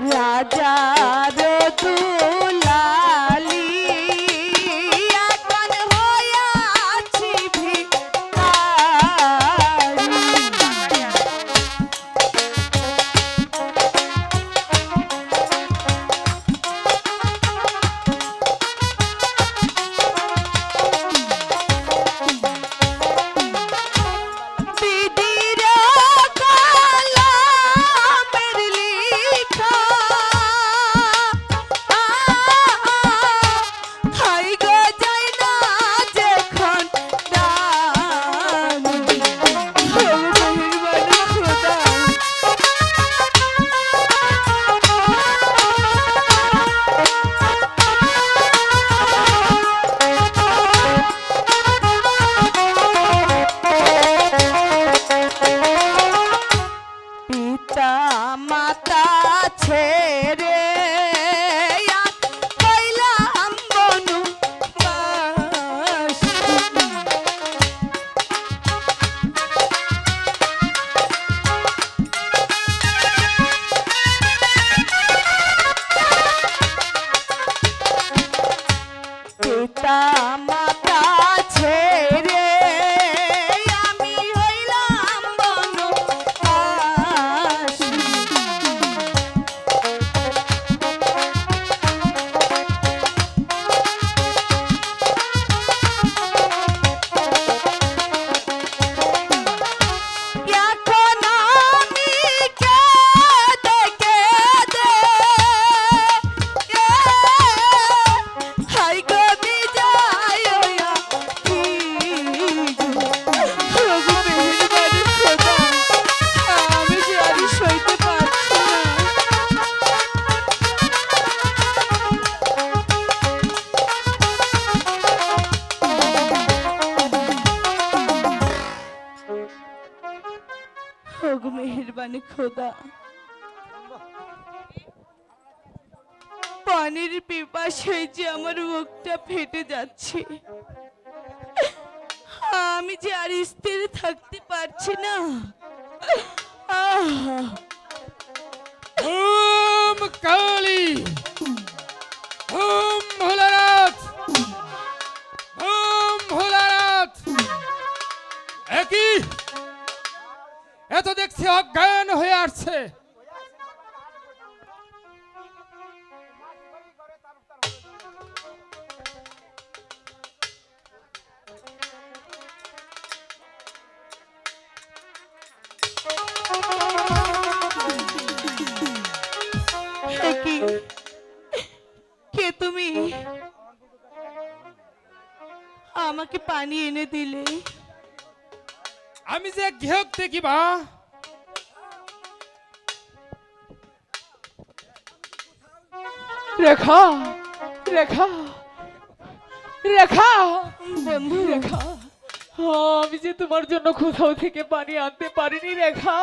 রাজার দুলালি হোক মেহেরবানি, খোদা। পানির পিপাসায় যে আমার মুখটা ফেটে যাচ্ছে, আমি যে আর স্থির থাকতে পারছি না। ওম কালী, ওম ভোলানাথ ওম ভোলানাথ। একই এত দেখছি অজ্ঞান হয়ে আসছে। কে তুমি? আমাকে পানি এনে দিলে। আমি যে গৃহক দেখি বা রেখা রেখা রেখা বন্ধু রেখা আমি যে তোমার জন্য কোথাও থেকে পানি আনতে পারিনি রেখা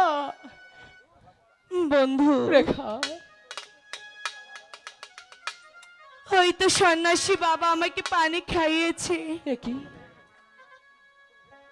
বন্ধু। রেখা হয়তো সন্ন্যাসী বাবা আমাকে পানি খাইয়েছে। এ কি?